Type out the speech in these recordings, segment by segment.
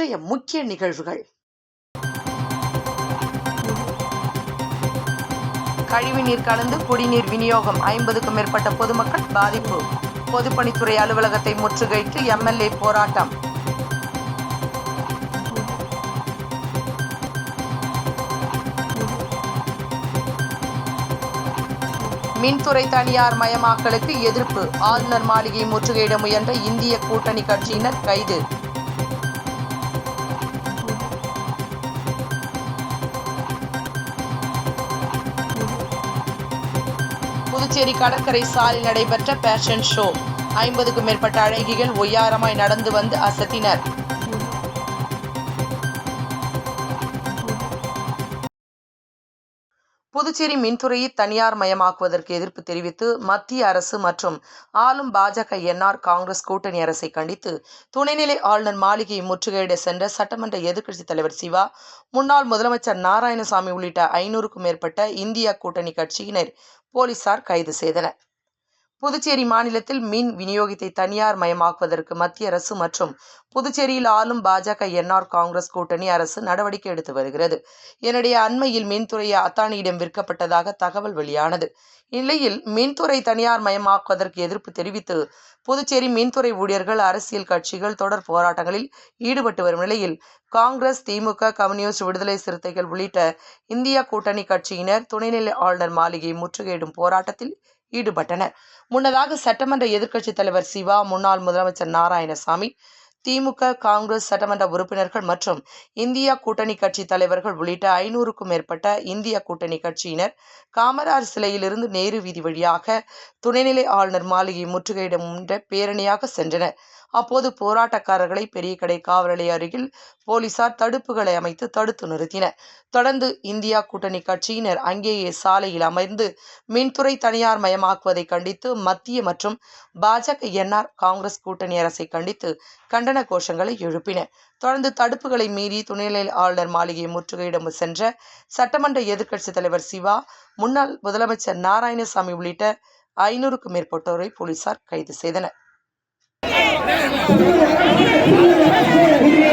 இன்றைய முக்கிய நிகழ்வுகள். கழிவுநீர் கலந்து குடிநீர் விநியோகம் ஐம்பதுக்கும் மேற்பட்ட பொதுமக்கள் பாதிப்பு. பொதுப்பணித்துறை அலுவலகத்தை முற்றுகையிட்டு எம்எல்ஏ போராட்டம். மின்துறை தனியார் மயமாக்கலுக்கு எதிர்ப்பு. ஆளுநர் மாளிகை முற்றுகையிட முயன்ற இந்திய கூட்டணி கட்சியினர் கைது. புதுச்சேரி கடற்கரை சாலையில் நடைபெற்ற பேஷன் ஷோ ஐம்பதுக்கும் மேற்பட்ட அழகிகள் ஒய்யாரமாய் நடந்து வந்து அசத்தினர். புதுச்சேரி மின்துறையை தனியார் மயமாக்குவதற்கு எதிர்ப்பு தெரிவித்து மத்திய அரசு மற்றும் ஆளும் பாஜக என்ஆர் காங்கிரஸ் கூட்டணி அரசை கண்டித்து துணைநிலை ஆளுநர் மாளிகையை முற்றுகையிட சென்ற சட்டமன்ற எதிர்க்கட்சித் தலைவர் சிவா முன்னாள் முதலமைச்சர் நாராயணசாமி உள்ளிட்ட ஐநூறுக்கும் மேற்பட்ட இந்தியா கூட்டணி கட்சியினர் போலீசார் கைது செய்தனர். புதுச்சேரி மாநிலத்தில் மின் விநியோகத்தை தனியார் மயமாக்குவதற்கு மத்திய அரசு மற்றும் புதுச்சேரியில் ஆளும் பாஜக என்ஆர் காங்கிரஸ் கூட்டணி அரசு நடவடிக்கை எடுத்து வருகிறது. என்னுடைய அண்மையில் மின்துறையை அத்தானியிடம் விற்கப்பட்டதாக தகவல் வெளியானது. இந்நிலையில் மின்துறை தனியார் மயமாக்குவதற்கு எதிர்ப்பு தெரிவித்து புதுச்சேரி மின்துறை ஊழியர்கள் அரசியல் கட்சிகள் தொடர் போராட்டங்களில் ஈடுபட்டு வரும் நிலையில் காங்கிரஸ் திமுக கம்யூனிஸ்ட் விடுதலை சிறுத்தைகள் உள்ளிட்ட இந்திய கூட்டணி கட்சியினர் துணைநிலை ஆளுநர் மாளிகை முற்றுகையிடும் போராட்டத்தில் ஈடுபட்டனர். முன்னதாக சட்டமன்ற எதிர்க்கட்சித் தலைவர் சிவா முன்னாள் முதலமைச்சர் நாராயணசாமி திமுக காங்கிரஸ் சட்டமன்ற உறுப்பினர்கள் மற்றும் இந்தியா கூட்டணி கட்சி தலைவர்கள் உள்ளிட்ட ஐநூறுக்கும் மேற்பட்ட இந்திய கூட்டணி கட்சியினர் காமராஜ் சிலையிலிருந்து நேரு வீதி வழியாக துணைநிலை ஆளுநர் மாளிகை முற்றுகையிட முன்ற பேரணியாக சென்றனர். அப்போது போராட்டக்காரர்களை பெரிய கடை காவலலை அருகில் போலீசார் தடுப்புகளை அமைத்து தடுத்து நிறுத்தினர். தொடர்ந்து இந்தியா கூட்டணி கட்சியினர் அங்கேயே சாலையில் அமர்ந்து மின்துறை தனியார் மயமாக்குவதை கண்டித்து மத்திய மற்றும் பாஜக என்ஆர் காங்கிரஸ் கூட்டணி அரசை கண்டித்து கண்டன கோஷங்களை எழுப்பினர். தொடர்ந்து தடுப்புகளை மீறி துணைநிலை ஆளுநர் மாளிகையை முற்றுகையிடம் சென்ற சட்டமன்ற எதிர்க்கட்சித் தலைவர் சிவா முன்னாள் முதலமைச்சர் நாராயணசாமி உள்ளிட்ட ஐநூறுக்கும் மேற்பட்டோரை போலீசார் கைது செய்தனர். Yeah.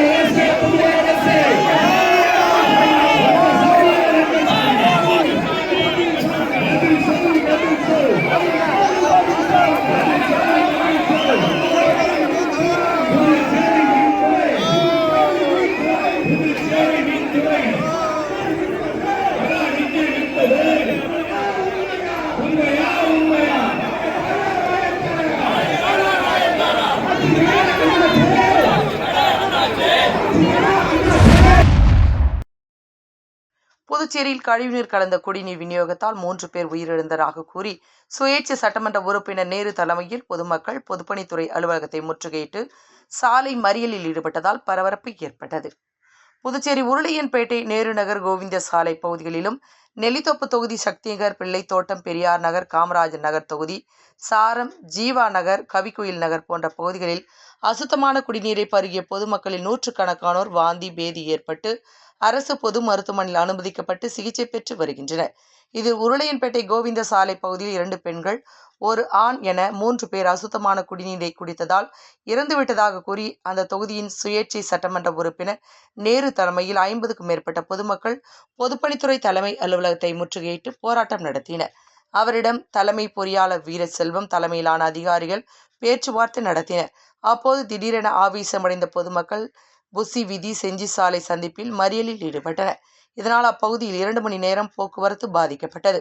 புதுச்சேரியில் கழிவுநீர் கலந்த குடிநீர் விநியோகத்தால் மூன்று பேர் உயிரிழந்ததாக கூறி சுயேட்சை சட்டமன்ற உறுப்பினர் நேரு தலைமையில் பொதுமக்கள் பொதுப்பணித்துறை அலுவலகத்தை முற்றுகையிட்டு சாலை மறியலில் ஈடுபட்டதால் பரபரப்பு ஏற்பட்டது. புதுச்சேரி உருளையன்பேட்டை நேரு நகர் கோவிந்த சாலை பகுதிகளிலும் நெல்லித்தோப்பு தொகுதி சக்திநகர் பிள்ளைத்தோட்டம் பெரியார் நகர் காமராஜர் நகர் தொகுதி சாரம் ஜீவா நகர் கவிக்குயில் நகர் போன்ற பகுதிகளில் அசுத்தமான குடிநீரை பருகிய பொதுமக்களில் நூற்றுக்கணக்கானோர் வாந்தி பேதி ஏற்பட்டு அரசு பொது மருத்துவமனையில் அனுமதிக்கப்பட்டு சிகிச்சை பெற்று வருகின்றனர். இதில் உருளையன்பேட்டை கோவிந்த சாலை பகுதியில் இரண்டு பெண்கள் ஒரு ஆண் என மூன்று பேர் அசுத்தமான குடிநீரை குடித்ததால் இறந்துவிட்டதாக கூறி அந்த தொகுதியின் சுயேட்சை சட்டமன்ற உறுப்பினர் நேரு தலைமையில் ஐம்பதுக்கும் மேற்பட்ட பொதுமக்கள் பொதுப்பணித்துறை தலைமை அலுவலகத்தை முற்றுகையிட்டு போராட்டம் நடத்தினர். அவரிடம் தலைமை பொறியாளர் வீரசெல்வம் தலைமையிலான அதிகாரிகள் பேச்சுவார்த்தை நடத்தினர். அப்போது திடீரென ஆவேசமடைந்த பொதுமக்கள் புசி விதி செஞ்சி சாலை சந்திப்பில் மறியலில் ஈடுபட்டனர். இதனால் அப்பகுதியில் இரண்டு மணி நேரம் போக்குவரத்து பாதிக்கப்பட்டது.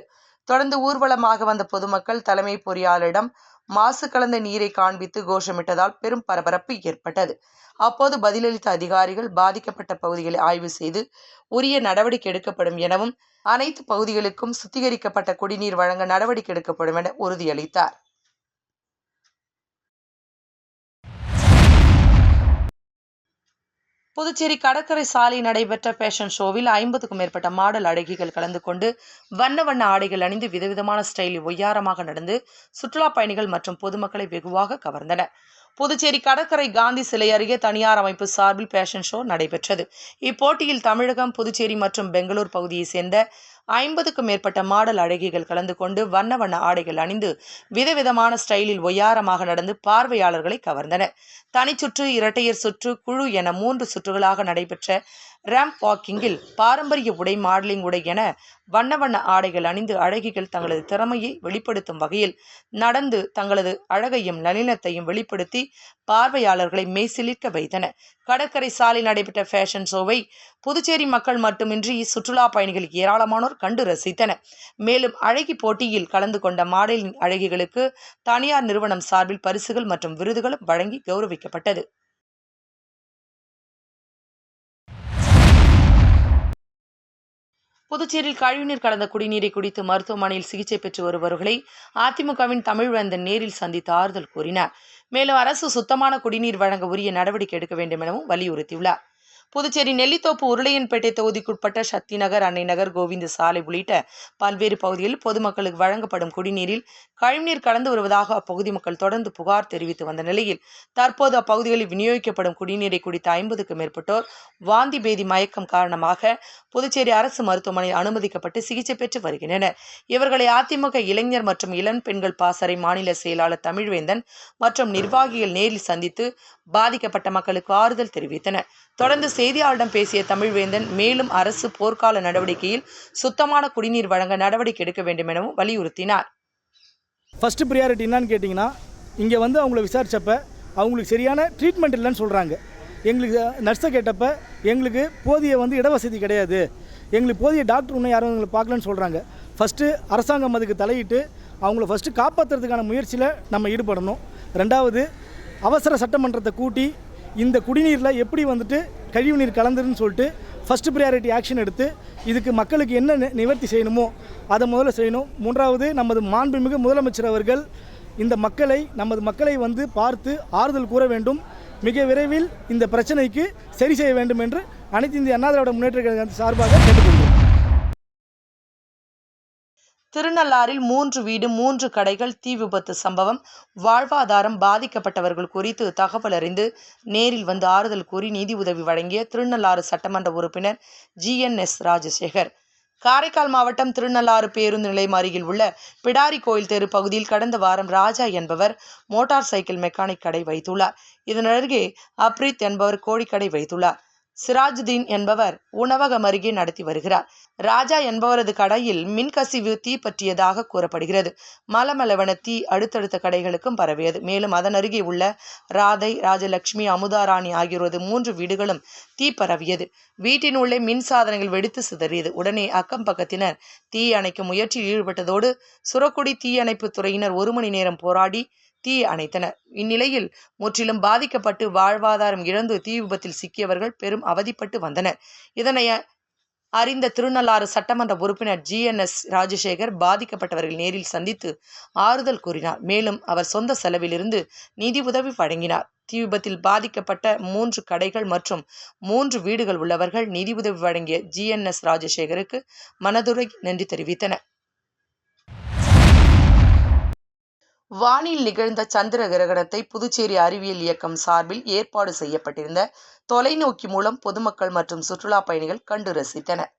தொடர்ந்து ஊர்வலமாக வந்த பொதுமக்கள் தலைமை பொறியாளரிடம் மாசு கலந்த நீரை காண்பித்து கோஷமிட்டதால் பெரும் பரபரப்பு ஏற்பட்டது. அப்போது பதிலளித்த அதிகாரிகள் பாதிக்கப்பட்ட பகுதிகளை ஆய்வு செய்து உரிய நடவடிக்கை எடுக்கப்படும் எனவும் அனைத்து பகுதிகளுக்கும் சுத்திகரிக்கப்பட்ட குடிநீர் வழங்க நடவடிக்கை எடுக்கப்படும் என உறுதியளித்தார். புதுச்சேரி கடற்கரை சாலை நடைபெற்ற ஃபேஷன் ஷோவில் ஐம்பதுக்கும் மேற்பட்ட மாடல் அழகிகள் கலந்து கொண்டு வண்ண வண்ண ஆடைகள் அணிந்து விதவிதமான ஸ்டைலில் ஒய்யாரமாக நடந்து சுற்றுலா பயணிகள் மற்றும் பொதுமக்களை வெகுவாக கவர்ந்தனர் புதுச்சேரி கடற்கரை காந்தி சிலை அருகே தனியார் அமைப்பு சார்பில் ஃபேஷன் ஷோ நடைபெற்றது. இப்போட்டியில் தமிழகம் புதுச்சேரி மற்றும் பெங்களூர் பகுதியைச் சேர்ந்த ஐம்பதுக்கும் மேற்பட்ட மாடல் அழகிகள் கலந்து கொண்டு வண்ண வண்ண ஆடைகள் அணிந்து விதவிதமான ஸ்டைலில் ஒய்யாரமாக நடந்து பார்வையாளர்களை கவர்ந்தனர். தனிச்சுற்று இரட்டையர் சுற்று குழு என மூன்று சுற்றுகளாக நடைபெற்ற ரேம்ப் வாக்கிங்கில் பாரம்பரிய உடை மாடலிங் உடை என வண்ண வண்ண ஆடைகள் அணிந்து அழகிகள் தங்களது திறமையை வெளிப்படுத்தும் வகையில் நடந்து தங்களது அழகையும் நளினத்தையும் வெளிப்படுத்தி பார்வையாளர்களை மெய்சிலிர்க்க வைத்தன கடற்கரை சாலையில் நடைபெற்ற ஃபேஷன் ஷோவை புதுச்சேரி மக்கள் மட்டுமின்றி சுற்றுலா பயணிகள் ஏராளமானோர் கண்டு ரசித்தன. மேலும் அழகி போட்டியில் கலந்து கொண்ட மாடலின் அழகிகளுக்கு தனியார் நிறுவனம் சார்பில் பரிசுகள் மற்றும் விருதுகளும் வழங்கி கௌரவிக்கப்பட்டது. புதுச்சேரியில் கழிவுநீர் கலந்த குடிநீரை குடித்து மருத்துவமனையில் சிகிச்சை பெற்று வருபவர்களை அதிமுகவின் தமிழ்வேந்தன் நேரில் சந்தித்து ஆறுதல் கூறினார். மேலும் அரசு சுத்தமான குடிநீர் வழங்க உரிய நடவடிக்கை எடுக்க வேண்டும் எனவும் வலியுறுத்தியுள்ளார். புதுச்சேரி நெல்லித்தோப்பு உருளையன்பேட்டை தொகுதிக்குட்பட்ட சக்தி நகர் அன்னை நகர் கோவிந்த சாலை உள்ளிட்ட பல்வேறு பகுதிகளில் பொதுமக்களுக்கு வழங்கப்படும் குடிநீரில் கழிவுநீர் கலந்து வருவதாக அப்பகுதி மக்கள் தொடர்ந்து புகார் தெரிவித்து வந்த நிலையில் தற்போது அப்பகுதிகளில் விநியோகிக்கப்படும் குடிநீரை குடித்த ஐம்பதுக்கும் மேற்பட்டோர் வாந்தி பேதி மயக்கம் காரணமாக புதுச்சேரி அரசு மருத்துவமனையில் அனுமதிக்கப்பட்டு சிகிச்சை பெற்று வருகின்றனர். இவர்களை அதிமுக இளைஞர் மற்றும் இளம் பெண்கள் பாசறை மாநில செயலாளர் தமிழ்வேந்தன் மற்றும் நிர்வாகிகள் நேரில் சந்தித்து பாதிக்கப்பட்ட மக்களுக்கு ஆறுதல் தெரிவித்தனர். தொடர்ந்து செய்தியாளரிடம் பேசிய தமிழ்வேந்தன் மேலும் அரசு போர்க்கால நடவடிக்கையில் சுத்தமான குடிநீர் வழங்க நடவடிக்கை எடுக்க வேண்டும் எனவும் வலியுறுத்தினார். ஃபஸ்ட்டு ப்ரியாரிட்டி என்னன்னு கேட்டிங்கன்னா இங்கே வந்து அவங்கள விசாரித்தப்ப அவங்களுக்கு சரியான ட்ரீட்மெண்ட் இல்லைன்னு சொல்கிறாங்க எங்களுக்கு நர்ஸை கேட்டப்ப எங்களுக்கு போதிய வந்து இடவசதி கிடையாது. எங்களுக்கு போதிய டாக்டர் இன்னும் யாரும் எங்களை பார்க்கலன்னு சொல்கிறாங்க ஃபஸ்ட்டு அரசாங்கம் அதுக்கு தலையிட்டு அவங்கள ஃபஸ்ட்டு காப்பாற்றுறதுக்கான முயற்சியில் நம்ம ஈடுபடணும். ரெண்டாவது அவசர சட்டமன்றத்தை கூட்டி இந்த குடிநீரில் எப்படி வந்துட்டு கழிவுநீர் கலந்துருன்னு சொல்லிட்டு ஃபஸ்ட்டு ப்ரியாரிட்டி ஆக்ஷன் எடுத்து இதுக்கு மக்களுக்கு என்ன நிவர்த்தி செய்யணுமோ அதை முதல்ல செய்யணும். மூன்றாவது நமது மாண்புமிகு முதலமைச்சர் அவர்கள் இந்த மக்களை நமது மக்களை வந்து பார்த்து ஆறுதல் கூற வேண்டும். மிக விரைவில் இந்த பிரச்சனைக்கு சரி செய்ய வேண்டும் என்று அனைத்து இந்திய அண்ணா திராவிட முன்னேற்ற கழகத்தின் சார்பாக கேட்டுக்கொள்கிறோம். திருநள்ளாறில் மூன்று வீடு மூன்று கடைகள் தீ விபத்து சம்பவம் வாழ்வாதாரம் பாதிக்கப்பட்டவர்கள் குறித்து தகவல் அறிந்து நேரில் வந்து ஆறுதல் கூறி நிதி உதவி வழங்கிய திருநள்ளாறு சட்டமன்ற உறுப்பினர் ஜிஎன்எஸ் ராஜசேகர். காரைக்கால் மாவட்டம் திருநள்ளாறு பேருந்து நிலையம் அருகில் உள்ள பிடாரி கோயில் தெரு பகுதியில் கடந்த வாரம் ராஜா என்பவர் மோட்டார் சைக்கிள் மெக்கானிக் கடை வைத்துள்ளார். இதனருகே அப்ரித் அப்ரீத் என்பவர் கோழிக்கடை வைத்துள்ளார். சிராஜுதீன் என்பவர் உணவகம் அருகே நடத்தி வருகிறார். ராஜா என்பவரது கடையில் மின்கசிவு தீ பற்றியதாக கூறப்படுகிறது. மலமளவன தீ அடுத்தடுத்த கடைகளுக்கும் பரவியது. மேலும் அதன் அருகே உள்ள ராதை ராஜலட்சுமி அமுதாராணி ஆகியோரது மூன்று வீடுகளும் தீ பரவியது. வீட்டின் உள்ளே மின் சாதனங்கள் வெடித்து சிதறியது. உடனே அக்கம் பக்கத்தினர் தீ அணைக்கும் முயற்சியில் ஈடுபட்டதோடு சுரக்குடி தீயணைப்பு துறையினர் ஒரு மணி நேரம் போராடி தீ அணைத்தனர். இந்நிலையில் முற்றிலும் பாதிக்கப்பட்டு வாழ்வாதாரம் இழந்து தீ விபத்தில் சிக்கியவர்கள் பெரும் அவதிப்பட்டு வந்தனர். இதனை அறிந்த திருநள்ளாறு சட்டமன்ற உறுப்பினர் ஜிஎன்எஸ் ராஜசேகர் பாதிக்கப்பட்டவர்கள் நேரில் சந்தித்து ஆறுதல் கூறினார். மேலும் அவர் சொந்த செலவிலிருந்து நிதி உதவி வழங்கினார். தீ விபத்தில் பாதிக்கப்பட்ட மூன்று கடைகள் மற்றும் மூன்று வீடுகள் உள்ளவர்கள் நிதி உதவி வழங்கிய ஜிஎன்எஸ் ராஜசேகருக்கு மனதுரை நன்றி தெரிவித்தனர். வானில் நிகழ்ந்த சந்திர கிரகணத்தை புதுச்சேரி அறிவியல் இயக்கம் சார்பில் ஏற்பாடு செய்யப்பட்டிருந்த தொலைநோக்கி மூலம் பொதுமக்கள் மற்றும் சுற்றுலா பயணிகள் கண்டு ரசித்தனர்.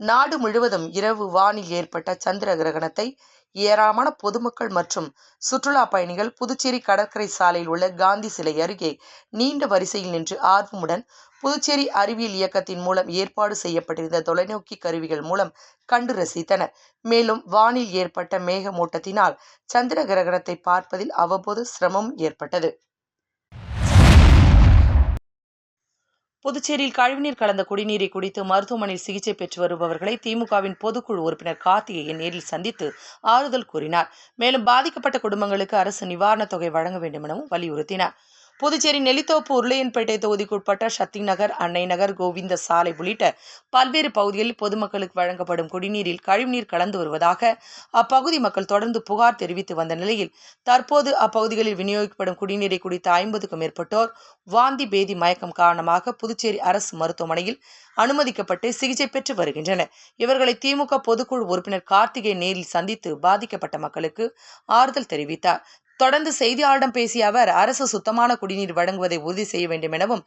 நாடு முழுவதும் இரவு வானில் ஏற்பட்ட சந்திர கிரகணத்தை ஏராளமான பொதுமக்கள் மற்றும் சுற்றுலா பயணிகள் புதுச்சேரி கடற்கரை சாலையில் உள்ள காந்தி சிலை அருகே நீண்ட வரிசையில் நின்று ஆர்வமுடன் புதுச்சேரி அறிவியல் இயக்கத்தின் மூலம் ஏற்பாடு செய்யப்பட்டிருந்த தொலைநோக்கி கருவிகள் மூலம் கண்டு ரசித்தனர். மேலும் வானில் ஏற்பட்ட மேகமூட்டத்தினால் சந்திர கிரகணத்தை பார்ப்பதில் அவ்வப்போது சிரமம் ஏற்பட்டது. புதுச்சேரியில் கழிவுநீர் கலந்த குடிநீரை குடித்து மருத்துவமனையில் சிகிச்சை பெற்று வருபவர்களை திமுகவின் பொதுக்குழு உறுப்பினர் கார்த்திகேயன் நேரில் சந்தித்து ஆறுதல் கூறினார். மேலும் பாதிக்கப்பட்ட குடும்பங்களுக்கு அரசு நிவாரணத் தொகை வழங்க வேண்டும் எனவும் வலியுறுத்தினார். புதுச்சேரி நெல்லித்தோப்பு உருளையன்பேட்டை தொகுதிக்குட்பட்ட சக்தி நகர் அன்னை நகர் கோவிந்த சாலை உள்ளிட்ட பல்வேறு பகுதிகளில் பொதுமக்களுக்கு வழங்கப்படும் குடிநீரில் கழிவுநீர் கலந்து வருவதாக அப்பகுதி மக்கள் தொடர்ந்து புகார் தெரிவித்து வந்த நிலையில் தற்போது அப்பகுதிகளில் விநியோகிக்கப்படும் குடிநீரை குடித்த ஐம்பதுக்கும் மேற்பட்டோர் வாந்தி பேதி மயக்கம் காரணமாக புதுச்சேரி அரசு மருத்துவமனையில் அனுமதிக்கப்பட்டு சிகிச்சை பெற்று வருகின்றனர். இவர்களை திமுக பொதுக்குழு உறுப்பினர் கார்த்திகை நேரில் சந்தித்து பாதிக்கப்பட்ட மக்களுக்கு ஆறுதல் தெரிவித்தார். தொடர்ந்து செய்தியாளரிடம் பேசிய அவர் அரசு சுத்தமான குடிநீர் வழங்குவதை உறுதி செய்ய வேண்டும் எனவும்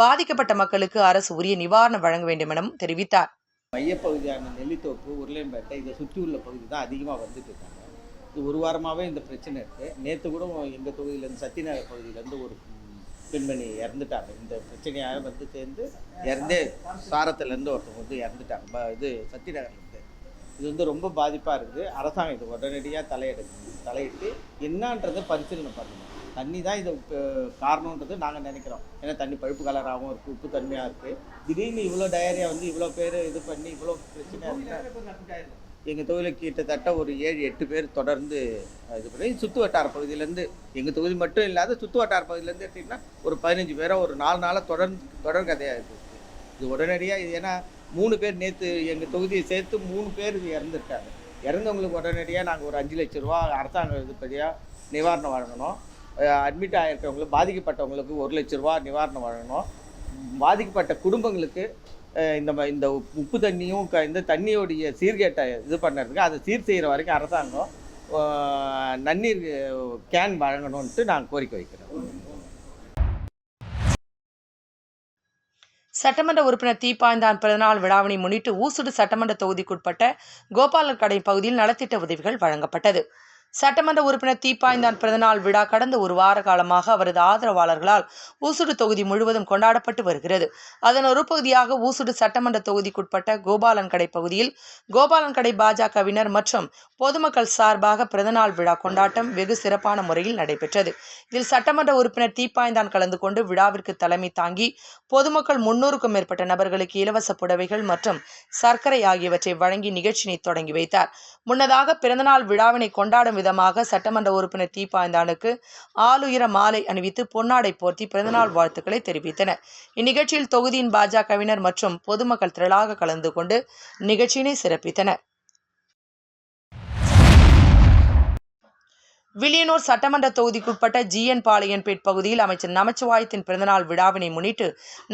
பாதிக்கப்பட்ட மக்களுக்கு அரசு உரிய நிவாரணம் வழங்க வேண்டும் எனவும் தெரிவித்தார். மையப்பகுதியான நெல்லித்தோப்பு உருளையம்பேட்டை இதை சுற்றி உள்ள பகுதி தான் அதிகமாக வந்துட்டு இருக்காங்க. இது ஒரு வாரமாகவே இந்த பிரச்சனை இருக்குது நேற்று கூட எங்கள் தொகுதியிலேருந்து சத்திநகர் பகுதியிலேருந்து ஒரு பெண்மணி இறந்துட்டாங்க. இந்த பிரச்சனையாக வந்து சேர்ந்து இறந்தே சாரத்துலேருந்து ஒருத்தவங்க வந்து இறந்துட்டாங்க. இது சத்திநகர்லேருந்து இது வந்து ரொம்ப பாதிப்பாக இருக்குது. அரசாங்கம் இது உடனடியாக தலையிடு தலையிட்டு என்னன்றதை பரிசீலனை பண்ணணும். தண்ணி தான் இது காரணன்றது நாங்கள் நினைக்கிறோம். ஏன்னா தண்ணி பழுப்பு கலராகவும் இருக்குது உப்பு தன்மையாக இருக்குது திடீர்னு இவ்வளோ டயரியா வந்து இவ்வளோ பேர் இது பண்ணி இவ்வளோ பிரச்சனையாக இருக்குது எங்கள் தொகுதியில் கிட்டத்தட்ட ஒரு ஏழு எட்டு பேர் தொடர்ந்து இது பண்ணி சுற்று வட்டார பகுதியிலேருந்து எங்கள் தொகுதி மட்டும் இல்லாத சுற்று வட்டார பகுதியிலேருந்து எடுத்திங்கன்னா ஒரு பதினஞ்சு பேரை ஒரு நாலு நாளாக தொடர்ந்து தொடர் கதையாக இருக்குது இது உடனடியாக இது ஏன்னா மூணு பேர் நேற்று எங்கள் தொகுதியை சேர்த்து மூணு பேர் இறந்துருக்காங்க. இறந்தவங்களுக்கு உடனடியாக நாங்கள் ஒரு அஞ்சு லட்ச ரூபா அரசாங்கம் இதுபடியாக நிவாரணம் வழங்கணும். அட்மிட் ஆகிருக்கவங்களுக்கு பாதிக்கப்பட்டவங்களுக்கு ஒரு லட்ச ரூபா நிவாரணம் வழங்கணும். பாதிக்கப்பட்ட குடும்பங்களுக்கு இந்த ம- இந்த உப்பு தண்ணியும் க இந்த தண்ணியோடைய சீர்கேட்டை இது பண்ணுறதுக்கு அதை சீர் செய்கிற வரைக்கும் அரசாங்கம் நன்னீர் கேன் வழங்கணும்ன்ட்டு நாங்கள் கோரிக்கை வைக்கிறோம் சட்டமன்ற உறுப்பினர் தீப்பாய்ந்தான் பிறந்தநாள் விழாவினை முன்னிட்டு ஊசுடு சட்டமன்ற தொகுதிக்குட்பட்ட கோபாலர் கடை பகுதியில் நலத்திட்ட உதவிகள் வழங்கப்பட்டது. சட்டமன்ற உறுப்பினர் தீப்பாய்ந்தான் பிறந்தநாள் விழா கடந்த ஒரு வார காலமாக அவரது ஆதரவாளர்களால் ஊசுடு தொகுதி முழுவதும் கொண்டாடப்பட்டு வருகிறது. அதன் ஒரு பகுதியாக ஊசுடு சட்டமன்ற தொகுதிக்குட்பட்ட கோபாலன் கடை பகுதியில் கோபாலன் கடை பாஜகவினர் மற்றும் பொதுமக்கள் சார்பாக பிறந்தநாள் விழா கொண்டாட்டம் வெகு சிறப்பான முறையில் நடைபெற்றது. இதில் சட்டமன்ற உறுப்பினர் தீப்பாய்ந்தான் கலந்து கொண்டு விழாவிற்கு தலைமை தாங்கி பொதுமக்கள் முன்னூறுக்கும் மேற்பட்ட நபர்களுக்கு இலவச புடவைகள் மற்றும் சர்க்கரை ஆகியவற்றை வழங்கி நிகழ்ச்சியினை தொடங்கி வைத்தார். முன்னதாக பிறந்தநாள் விழாவினை கொண்டாடும் விதமாக சட்டமன்ற உறுப்பினர் தீப்பாய்ந்தானுக்கு ஆளுயர மாலை அணிவித்து பொன்னாடை போர்த்தி பிறந்தநாள் வாழ்த்துக்களை தெரிவித்தனர் இந்நிகழ்ச்சியில் தொகுதியின் பாஜகவினர் மற்றும் பொதுமக்கள் திரளாக கலந்து கொண்டு நிகழ்ச்சியினை சிறப்பித்தனர். வில்லியனூர் சட்டமன்ற தொகுதிக்குட்பட்ட ஜிஎன் பாளையன்பேட் பகுதியில் அமைச்சர் நமச்சிவாயத்தின் பிறந்தநாள் விழாவினை முன்னிட்டு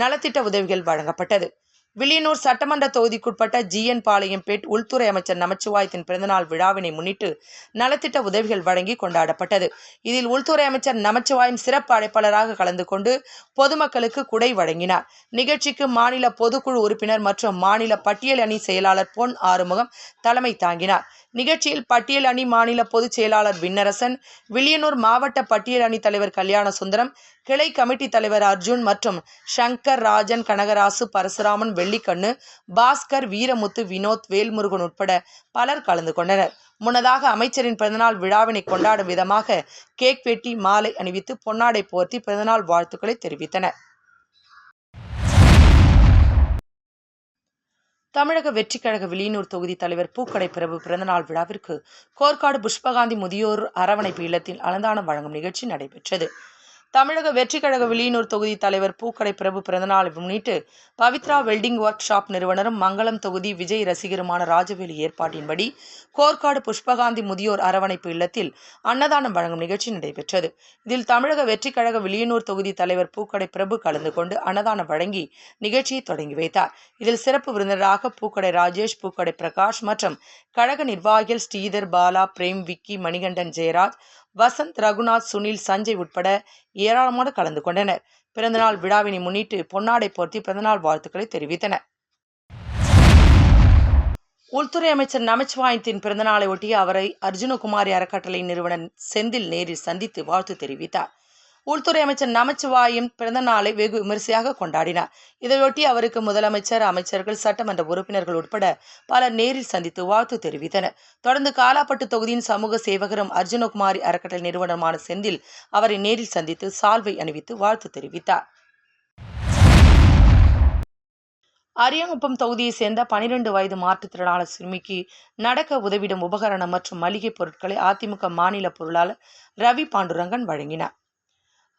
நலத்திட்ட உதவிகள் வழங்கப்பட்டது. வில்லியனூர் சட்டமன்ற தொகுதிக்குட்பட்ட ஜிஎன் பாளையம்பேட் உள்துறை அமைச்சர் நமச்சிவாயத்தின் பிறந்தநாள் விழாவினை முன்னிட்டு நலத்திட்ட உதவிகள் வழங்கி கொண்டாடப்பட்டது. இதில் உள்துறை அமைச்சர் நமச்சிவாயம் சிறப்பு அழைப்பாளராக கலந்து கொண்டு பொதுமக்களுக்கு குடை வழங்கினார். நிகழ்ச்சிக்கு மாநில பொதுக்குழு உறுப்பினர் மற்றும் மாநில பட்டியல் அணி செயலாளர் பொன் ஆறுமுகம் தலைமை தாங்கினார். நிகழ்ச்சியில் பட்டியல் அணி மாநில பொதுச் செயலாளர் விண்ணரசன் வில்லியனூர் மாவட்ட பட்டியல் அணி தலைவர் கல்யாண சுந்தரம் கிளை கமிட்டி தலைவர் அர்ஜுன் மற்றும் சங்கர் ராஜன் கனகராசு பரசுராமன் வெள்ளிக்கண்ணு பாஸ்கர் வீரமுத்து வினோத் வேல்முருகன் உட்பட பலர் கலந்து கொண்டனர். முன்னதாக அமைச்சரின் பிறந்தநாள் விழாவினை கொண்டாடும் விதமாக கேக் வெட்டி மாலை அணிவித்து பொன்னாடை போர்த்தி பிறந்தநாள் வாழ்த்துக்களை தெரிவித்தனர். தமிழக வெற்றி கழக வில்லியனூர் தொகுதி தலைவர் பூக்கடை பிரபு பிறந்தநாள் விழாவிற்கு கோர்க்காடு புஷ்பகாந்தி முதியோர் அரவணைப்பு இல்லத்தில் அலந்தானம் வழங்கும் நிகழ்ச்சி நடைபெற்றது. தமிழக வெற்றிக்கழக வில்லியனூர் தொகுதி தலைவர் பூக்கடை பிரபு பிறந்தநாளை முன்னிட்டு பவித்ரா வெல்டிங் ஒர்க் ஷாப் நிறுவனரும் மங்களம் தொகுதி விஜய் ரசிகருமான ராஜவேலு ஏற்பாட்டின்படி கோர்க்காடு புஷ்பகாந்தி முதியோர் அரவணைப்பு இல்லத்தில் அன்னதானம் வழங்கும் நிகழ்ச்சி நடைபெற்றது. இதில் தமிழக வெற்றிக்கழக வில்லியனூர் தொகுதி தலைவர் பூக்கடை பிரபு கலந்து கொண்டு அன்னதானம் வழங்கி நிகழ்ச்சியை தொடங்கி வைத்தார். இதில் சிறப்பு விருந்தினராக பூக்கடை ராஜேஷ் பூக்கடை பிரகாஷ் மற்றும் கழக நிர்வாகிகள் ஸ்ரீதர் பாலா பிரேம் விக்கி மணிகண்டன் ஜெயராஜ் வசந்த் ரகுநாத் சுனில் சஞ்சய் உட்பட ஏராளமான கலந்து கொண்டனர். பிறந்தநாள் விழாவினை முன்னிட்டு பொன்னாடை போர்த்தி பிறந்தநாள் வாழ்த்துக்களை தெரிவித்தனர். உள்துறை அமைச்சர் நமச்சிவாயத்தின் பிறந்தநாளை ஒட்டி அவரை அர்ஜுனகுமாரி அறக்கட்டளை நிறுவனர் செந்தில் நேரில் சந்தித்து வாழ்த்து தெரிவித்தார். உள்துறை அமைச்சர் நமச்சிவாயும் பிறந்த நாளை வெகு விமரிசையாக கொண்டாடினார். இதையொட்டி அவருக்கு முதலமைச்சர் அமைச்சர்கள் சட்டமன்ற உறுப்பினர்கள் உட்பட பலர் நேரில் சந்தித்து வாழ்த்து தெரிவித்தனர். தொடர்ந்து காலாப்பட்டு தொகுதியின் சமூக சேவகரும் அர்ஜுனகுமாரி அறக்கட்டளை நிறுவனமான செந்தில் அவரை நேரில் சந்தித்து சால்வை அணிவித்து வாழ்த்து தெரிவித்தார். அரியங்குப்பம் தொகுதியைச் சேர்ந்த பனிரெண்டு வயது மாற்றுத்திறனாளர் சிறுமிக்கு நடக்க உதவிடும் உபகரணம் மற்றும் மளிகை பொருட்களை அதிமுக மாநில பொருளாளர் ரவி பாண்டுரங்கன் வழங்கினார்.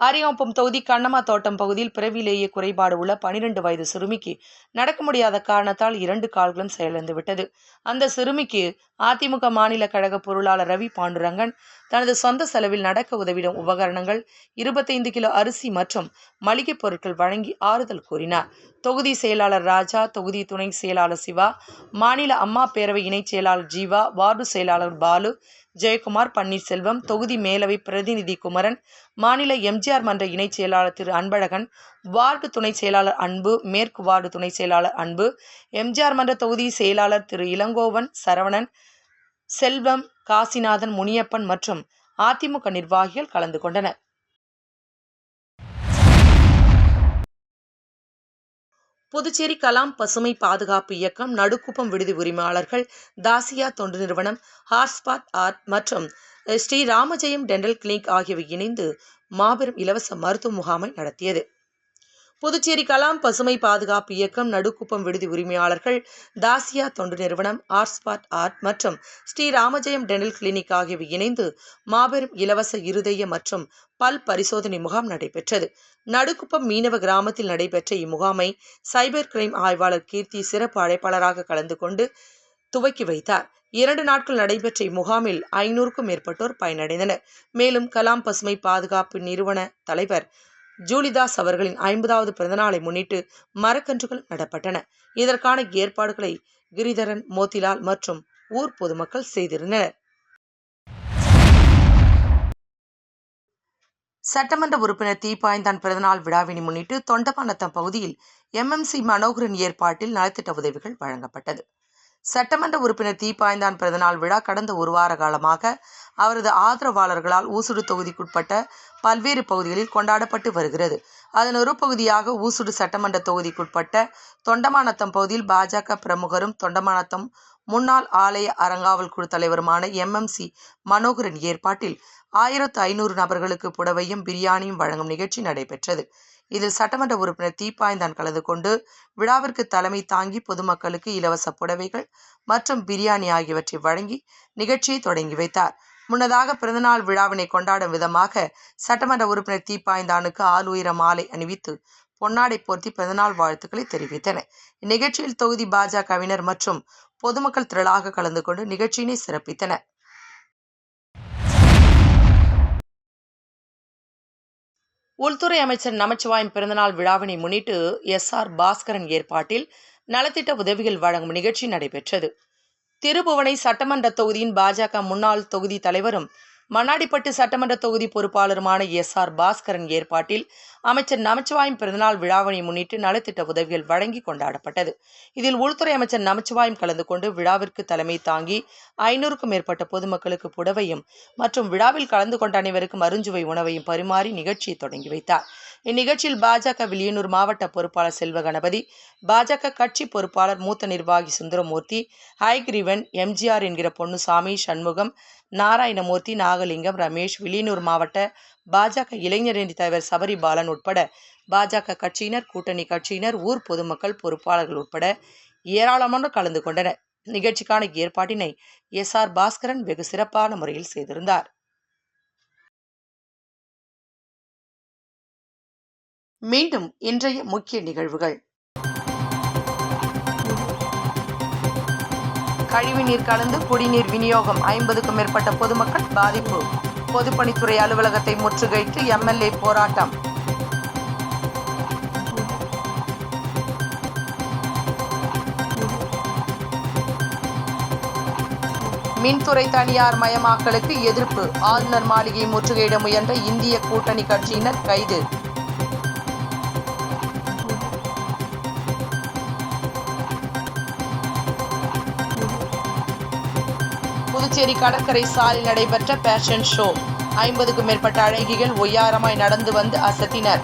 அரியங்குப்பம் தொகுதி கண்ணம்மா தோட்டம் பகுதியில் பிறவிலேயே குறைபாடு உள்ள பனிரெண்டு வயது சிறுமிக்கு நடக்க முடியாத காரணத்தால் இரண்டு கால்களும் செயலிழந்து விட்டது அந்த சிறுமிக்கு அதிமுக மாநில கழக பொருளாளர் ரவி பாண்டுரங்கன் தனது சொந்த செலவில் நடக்க உதவிடும் உபகரணங்கள் இருபத்தைந்து கிலோ அரிசி மற்றும் மளிகைப் பொருட்கள் வழங்கி ஆறுதல் கூறினார். தொகுதி செயலாளர் ராஜா தொகுதி துணை செயலாளர் சிவா மாநில அம்மா பேரவை இணைச் செயலாளர் ஜீவா வார்டு செயலாளர் பாலு ஜெயக்குமார் பன்னீர்செல்வம் தொகுதி மேலவை பிரதிநிதி குமரன் மாநில எம்ஜிஆர் மன்ற இணைச் செயலாளர் திரு அன்பழகன் வார்டு துணை செயலாளர் அன்பு மேற்கு வார்டு துணை செயலாளர் அன்பு எம்ஜிஆர் மன்ற தொகுதி செயலாளர் திரு இளங்கோவன் சரவணன் செல்வம் காசிநாதன் முனியப்பன் மற்றும் அதிமுக நிர்வாகிகள் கலந்து கொண்டனர். புதுச்சேரி கலாம் பசுமை பாதுகாப்பு இயக்கம் நடுக்குப்பம் விடுதி உரிமையாளர்கள் தாசியா தொண்டு நிறுவனம் ஹாட்ஸ்பாட் ஆர்ட் மற்றும் ஸ்ரீ ராமஜெயம் டென்டல் கிளினிக் ஆகியவை இணைந்து மாபெரும் இலவச மருத்துவ முகாமை நடத்தியது. புதுச்சேரி கலாம் பசுமை பாதுகாப்பு இயக்கம் நடுக்குப்பம் விடுதி உரிமையாளர்கள் தாசியா தொண்டு நிறுவனம் ஆர்ஸ்பாட் ஆர்ட் மற்றும் ஸ்ரீ ராமஜெயம் டென்டல் கிளினிக் ஆகியவை இணைந்து மாபெரும் இலவச இருதய மற்றும் பல் பரிசோதனை முகாம் நடைபெற்றது. நடுக்குப்பம் மீனவ கிராமத்தில் நடைபெற்ற இம்முகாமை சைபர் கிரைம் ஆய்வாளர் கீர்த்தி சிறப்பு அழைப்பாளராக கலந்து கொண்டு துவக்கி வைத்தார். இரண்டு நாட்கள் நடைபெற்ற இம்முகாமில் ஐநூறுக்கும் மேற்பட்டோர் பயனடைந்தனர். மேலும் கலாம் பசுமை பாதுகாப்பு நிறுவன தலைவர் ஜூலிதாஸ் அவர்களின் ஐம்பதாவது பிறந்தநாளை முன்னிட்டு மரக்கன்றுகள் நடப்பட்டன. இதற்கான ஏற்பாடுகளை கிரிதரன் மோதிலால் மற்றும் ஊர் பொதுமக்கள் செய்திருந்தனர். சட்டமன்ற உறுப்பினர் தீப்பாய்ந்தான் பிறந்தநாள் விழாவினை முன்னிட்டு தொண்டமாநத்தம் பகுதியில் எம்எம்சி மனோகரன் ஏற்பாட்டில் நலத்திட்ட உதவிகள் வழங்கப்பட்டது. சட்டமன்ற உறுப்பினர் தீப்பாய்ந்தான் பிறந்தநாள் விழா கடந்த ஒரு வார காலமாக அவரது ஆதரவாளர்களால் ஊசுடு தொகுதிக்குட்பட்ட பல்வேறு பகுதிகளில் கொண்டாடப்பட்டு வருகிறது. அதன் ஒரு பகுதியாக ஊசுடு சட்டமன்ற தொகுதிக்குட்பட்ட தொண்டமானத்தம் பகுதியில் பாஜக பிரமுகரும் தொண்டமானத்தம் முன்னாள் ஆலய அறங்காவல் குழு தலைவருமான எம்எம்சி மனோகரன் ஏற்பாட்டில் ஆயிரத்து ஐநூறு நபர்களுக்கு புடவையும் பிரியாணியும் வழங்கும் நிகழ்ச்சி நடைபெற்றது. இதில் சட்டமன்ற உறுப்பினர் தீப்பாய்ந்தான் கலந்து கொண்டு விழாவிற்கு தலைமை தாங்கி பொதுமக்களுக்கு இலவச புடவைகள் மற்றும் பிரியாணி ஆகியவற்றை வழங்கி நிகழ்ச்சியை தொடங்கி வைத்தார். முன்னதாக பிறந்தநாள் விழாவினை கொண்டாடும் விதமாக சட்டமன்ற உறுப்பினர் தீப்பாய்ந்தானுக்கு ஆள் உயர மாலை அணிவித்து பொன்னாடை போர்த்தி பிறந்தநாள் வாழ்த்துக்களை தெரிவித்தனர் இந்நிகழ்ச்சியில் தொகுதி பாஜகவினர் மற்றும் பொதுமக்கள் திரளாக கலந்து கொண்டு நிகழ்ச்சியினை சிறப்பித்தனர். உள்துறை அமைச்சர் நமச்சிவாயம் பிறந்தநாள் விழாவினை முன்னிட்டு எஸ் ஆர் பாஸ்கரன் ஏற்பாட்டில் நலத்திட்ட உதவிகள் வழங்கும் நிகழ்ச்சி நடைபெற்றது. திருபுவனை சட்டமன்ற தொகுதியின் பாஜக முன்னாள் தொகுதி தலைவரும் மண்ணாடிப்பட்டு சட்டமன்ற தொகுதி பொறுப்பாளருமான எஸ் ஆர் பாஸ்கரன் ஏற்பாட்டில் அமைச்சர் நமச்சிவாயம் பிறந்தநாள் விழாவினை முன்னிட்டு நலத்திட்ட உதவிகள் வழங்கி கொண்டாடப்பட்டது. இதில் உள்துறை அமைச்சர் நமச்சிவாயம் கலந்து கொண்டு விழாவிற்கு தலைமை தாங்கி ஐநூறுக்கும் மேற்பட்ட பொதுமக்களுக்கு புடவையும் மற்றும் விழாவில் கலந்து கொண்ட அனைவருக்கும் அருஞ்சுவை உணவையும் பரிமாறி நிகழ்ச்சியை தொடங்கி வைத்தார். இந்நிகழ்ச்சியில் பாஜக வில்லியனூர் மாவட்ட பொறுப்பாளர் செல்வ கணபதி பாஜக கட்சி பொறுப்பாளர் மூத்த நிர்வாகி சுந்தரமூர்த்தி ஹைகிரீவன் எம்ஜிஆர் என்கிற பொன்னுசாமி சண்முகம் நாராயணமூர்த்தி நாகலிங்கம் ரமேஷ் வில்லியனூர் மாவட்ட பாஜக இளைஞரணி தலைவர் சபரி பாலன் உட்பட பாஜக கட்சியினர் கூட்டணி கட்சியினர் ஊர் பொதுமக்கள் பொறுப்பாளர்கள் உட்பட ஏராளமானோர் கலந்து கொண்டனர். நிகழ்ச்சிக்கான ஏற்பாட்டினை எஸ் ஆர் பாஸ்கரன் வெகு சிறப்பான முறையில் செய்திருந்தார். மீண்டும் இன்றைய முக்கிய நிகழ்வுகள். கழிவுநீர் கலந்து குடிநீர் விநியோகம் ஐம்பதுக்கும் மேற்பட்ட பொதுமக்கள் பாதிப்பு. பொதுப்பணித்துறை அலுவலகத்தை முற்றுகையிட்டு எம்எல்ஏ போராட்டம். மின்துறை தனியார் மயமாக்கலுக்கு எதிர்ப்பு. ஆளுநர் மாளிகையை முற்றுகையிட முயன்ற இந்திய கூட்டணி கட்சியினர் கைது. புதுச்சேரி கடற்கரை சாலையில் நடைபெற்ற பேஷன் ஷோ ஐம்பதுக்கும் மேற்பட்ட அழகிகள் ஒய்யாரமாய் நடந்து வந்து அசத்தினர்.